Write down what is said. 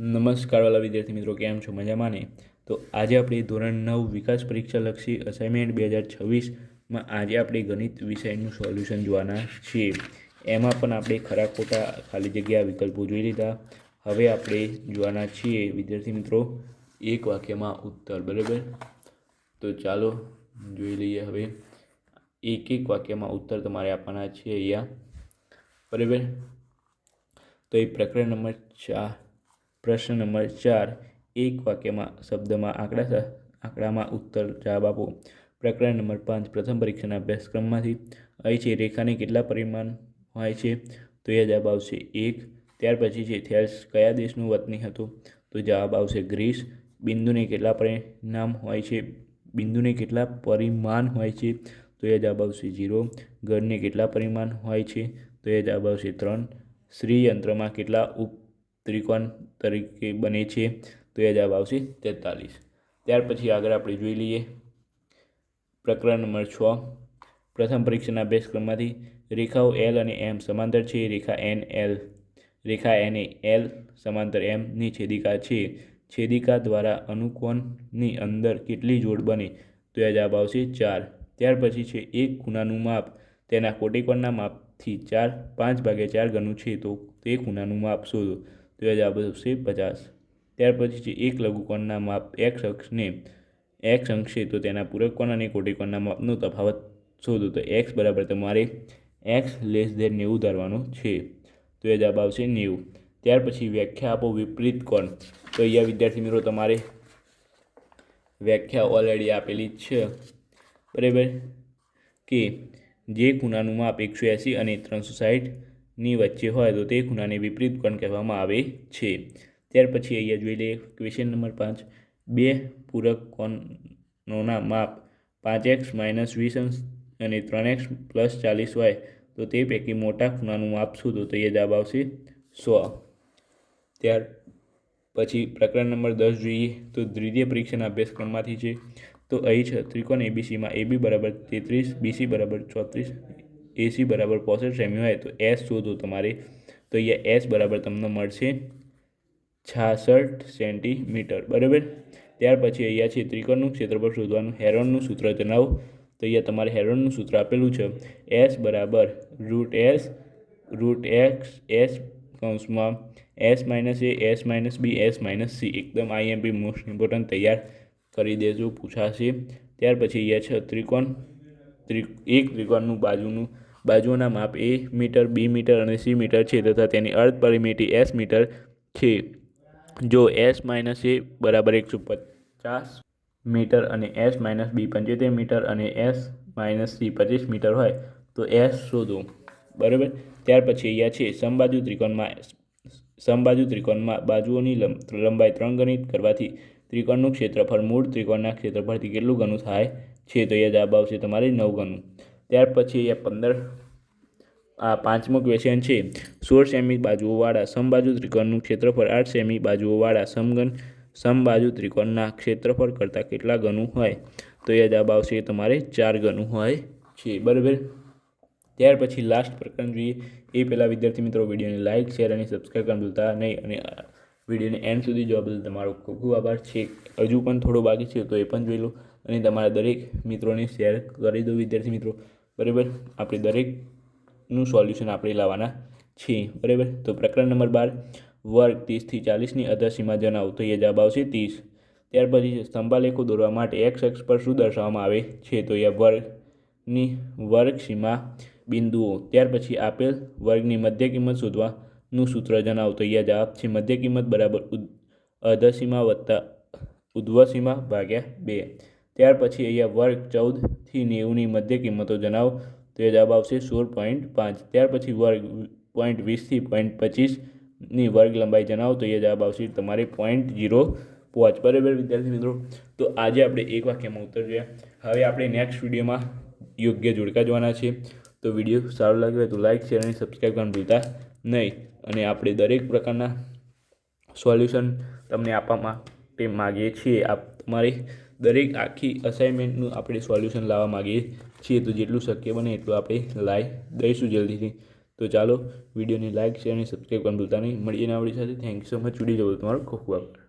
નમસ્કાર વાલા વિદ્યાર્થી મિત્રો, કેમ છો? મજામાં ને? તો આજે આપણે ધોરણ નવ વિકાસ પરીક્ષા લક્ષી અસાઇનમેન્ટ બે હજાર છવ્વીસમાં આજે આપણે ગણિત વિષયનું સોલ્યુશન જોવાના છીએ. એમાં પણ આપણે ખરા ખોટા ખાલી જગ્યા વિકલ્પો જોઈ લીધા. હવે આપણે જોવાના છીએ, વિદ્યાર્થી મિત્રો, એક વાક્યમાં ઉત્તર, બરાબર? તો ચાલો જોઈ લઈએ હવે. એક એક વાક્યમાં ઉત્તર તમારે આપવાના છે અહીંયા. બરાબર? તો એ પ્રકરણ નંબર ચાર પ્રશ્ન નંબર ચાર, એક વાક્યમાં, શબ્દમાં આંકડા આંકડામાં ઉત્તર જવાબ આપો. પ્રકરણ નંબર પાંચ, પ્રથમ પરીક્ષાના અભ્યાસક્રમમાંથી અહીં છે. રેખાને કેટલા પરિમાણ હોય છે? તો એ જવાબ આવશે એક. ત્યાર પછી છે, થેલ્સ કયા દેશનું વતની હતું? તો જવાબ આવશે ગ્રીસ. બિંદુને કેટલા પરિણામ હોય છે? બિંદુને કેટલા પરિમાણ હોય છે? તો એ જવાબ આવશે ઝીરો. ઘરને કેટલા પરિમાણ હોય છે? તો એ જવાબ આવશે ત્રણ. શ્રીયંત્રમાં કેટલા ઉપ ત્રિકોણ તરીકે બને છે. તો એ જવાબ આવશે તેતાલીસ. ત્યાર પછી આગળ આપણે જોઈ લઈએ. પ્રકરણ નંબર છ. પ્રથમ પરીક્ષાના અભ્યાસક્રમમાંથી રેખાઓ એલ અને એમ સમાંતર છે. રેખા એન એલ રેખા એન એલ સમાંતર એમની છેદિકા છે. છેદિકા દ્વારા અનુકોણની અંદર કેટલી જોડ બને? તો એ જવાબ આવશે ચાર. ત્યાર પછી છે એક ખૂણાનું માપ. તેના કોટિકોણના માપથી ચાર, પાંચ ભાગે ચાર ગણું છે. તો તે ખૂણાનું માપ શોધો. તો એ જવાબ પચાસ. ત્યાર પછી છે એક લઘુકોણના માપ એક્સ અક્ષને એક્સ અંશ, તો તેના પૂરક કોણ અને કોટિકોણના માપનો તફાવત શોધો. તો એક્સ બરાબર તમારે એક્સ લેસ ધેન નેવું ધારવાનું છે. તો એ જવાબ આવશે નેવું. ત્યાર પછી વ્યાખ્યા આપો વિપરીત કોણ. તો અહીંયા વિદ્યાર્થી મિત્રો, તમારે વ્યાખ્યા ઓલરેડી આપેલી છે. બરાબર? કે જે ખૂણાનું માપ એકસો એંસી અને ત્રણસો સાઠની વચ્ચે હોય તો તે ખૂણાને વિપરીત કોણ કહેવામાં આવે છે. ત્યાર પછી અહીંયા જોઈ લઈએ ક્વેશ્ચન નંબર પાંચ. બે પૂરક કોણોના માપ પાંચ એક્સ માઇનસ વીસ અંશ અને ત્રણ એક્સ પ્લસ ચાલીસ હોય તો તે પૈકી મોટા ખૂણાનું માપ શોધો તો એ જવાબ આવશે સો. ત્યાર પછી પ્રકરણ નંબર દસ જોઈએ તો દ્વિતીય પરીક્ષાના અભ્યાસક્રમમાંથી છે. તો અહીં છે ત્રિકોણ એબીસીમાં એબી બરાબર તેત્રીસ બીસી બરાબર ચોત્રીસ એસી બરાબર પોસઠ સેમી હોય તો એસ શોધો તમારે. તો અહીંયા એસ બરાબર તમને મળશે છાસઠ સેન્ટીમીટર, બરાબર? ત્યાર પછી અહીંયા છે ત્રિકોણનું ક્ષેત્રફળ શોધવાનું, હેરોનનું સૂત્ર જણાવો. તો અહીંયા તમારે હેરોનનું સૂત્ર આપેલું છે. એસ બરાબર root S root X S કૌંસમાં S minus A S minus B S minus C એકદમ આઈએમપી મોસ્ટ ઇમ્પોર્ટન્ટ તૈયાર કરી દેજો, પૂછાશે. ત્યાર પછી અહીંયા છે ત્રિકોણ, ત્રિ, એક ત્રિકોણનું બાજુનું બાજુઓના માપ એ મીટર, બી મીટર અને સી મીટર છે તથા તેની અર્ધ પરિમિતિ એસ મીટર છે. જો એસ માઇનસ એ બરાબર એકસો પચાસ મીટર અને એસ માઇનસ બી પંચોતેર મીટર અને એસ માઇનસ સી પચીસ મીટર હોય, તો એસ શોધો. બરાબર? ત્યાર પછી અહીંયા છે સમબાજુ ત્રિકોણમાં સમબાજુ ત્રિકોણમાં બાજુઓની લંબાઈ ત્રણ ગણિત કરવાથી ત્રિકોણનું ક્ષેત્રફળ મૂળ ત્રિકોણના ક્ષેત્રફળથી કેટલું ગણું થાય છે, તો એ જવાબ આવશે તમારે નવ ગણું. ત્યાર પછી એ પંદર, આ પાંચમો ક્વેશ્ચન છે, સોળ સેમી બાજુઓવાળા સમબાજુ ત્રિકોણનું ક્ષેત્રફળ, આઠ સેમી બાજુઓવાળા સમગન સમબાજુ ત્રિકોણના ક્ષેત્રફળ કરતાં કેટલા ગણું હોય? તો એ જવાબ આવશે તમારે ચાર ગણું હોય છે, બરાબર? ત્યાર પછી લાસ્ટ પ્રકરણ જોઈએ. એ પહેલાં વિદ્યાર્થી મિત્રો વિડીયોને લાઇક શેર અને સબસ્ક્રાઈબ કરવા ભૂલતા નહીં અને વિડીયોને એન્ડ સુધી જોવા બદલ તમારો ખૂબ ખૂબ આભાર છે. હજુ પણ થોડો બાકી છે તો એ પણ જોઈ લો અને તમારા દરેક મિત્રોને શેર કરી દો વિદ્યાર્થી મિત્રો. બરાબર? આપણે દરેકનું સોલ્યુશન આપણે લાવવાના છીએ. બરાબર? તો પ્રકરણ નંબર બાર, વર્ગ ત્રીસથી ચાલીસની અધરસીમા જણાવો. તો એ જવાબ આવશે ત્રીસ. ત્યાર પછી સ્તંભાલેખો દોરવા માટે એક્સ એક્સ પર શું દર્શાવવામાં આવે છે? તો એ વર્ગની વર્ગ સીમા બિંદુઓ. ત્યાર પછી આપેલ વર્ગની મધ્ય કિંમત શોધવાનું સૂત્ર જણાવો. તો એ જવાબ છે મધ્ય કિંમત બરાબર અધસીમા વત્તા ઉધ્વસીમા ભાગ્યા બે. ત્યાર પછી અહીંયા વર્ગ ચૌદથી નેવુંની મધ્ય કિંમતો જણાવો. તો એ જવાબ આવશે સોળ પોઈન્ટ પાંચ. ત્યાર પછી વર્ગ પોઈન્ટ વીસથી પોઈન્ટ પચીસની વર્ગ લંબાઈ જણાવો તો એ જવાબ આવશે તમારે પોઈન્ટ જીરો પાંચ. બરાબર વિદ્યાર્થી મિત્રો? તો આજે આપણે એક વાક્યમાં ઉત્તર જોયા. હવે આપણે નેક્સ્ટ વિડીયોમાં યોગ્ય જોડકા જોવાના છે તો વીડિયો સારો લાગ્યો હોય તો લાઇક શેર અને સબસ્ક્રાઈબ કરવાનું ભૂલતા નહીં. અને આપણે દરેક પ્રકારના સોલ્યુશન તમને આપવા માટે માગીએ છીએ. આપ તમારી દરેક આખી અસાઇનમેન્ટનું આપણે સોલ્યુશન લાવવા માગીએ છીએ. તો જેટલું શક્ય બને એટલું આપણે લાવી દઈશું જલ્દીથી. તો ચાલો, વિડીયોને લાઇક શેર અને સબસ્ક્રાઈબ કરવાનું ભૂલતા નહીં. મળીએ આવડી સાથે. Thank you so much video જોવો તમારો ખૂબ ખૂબ આભાર.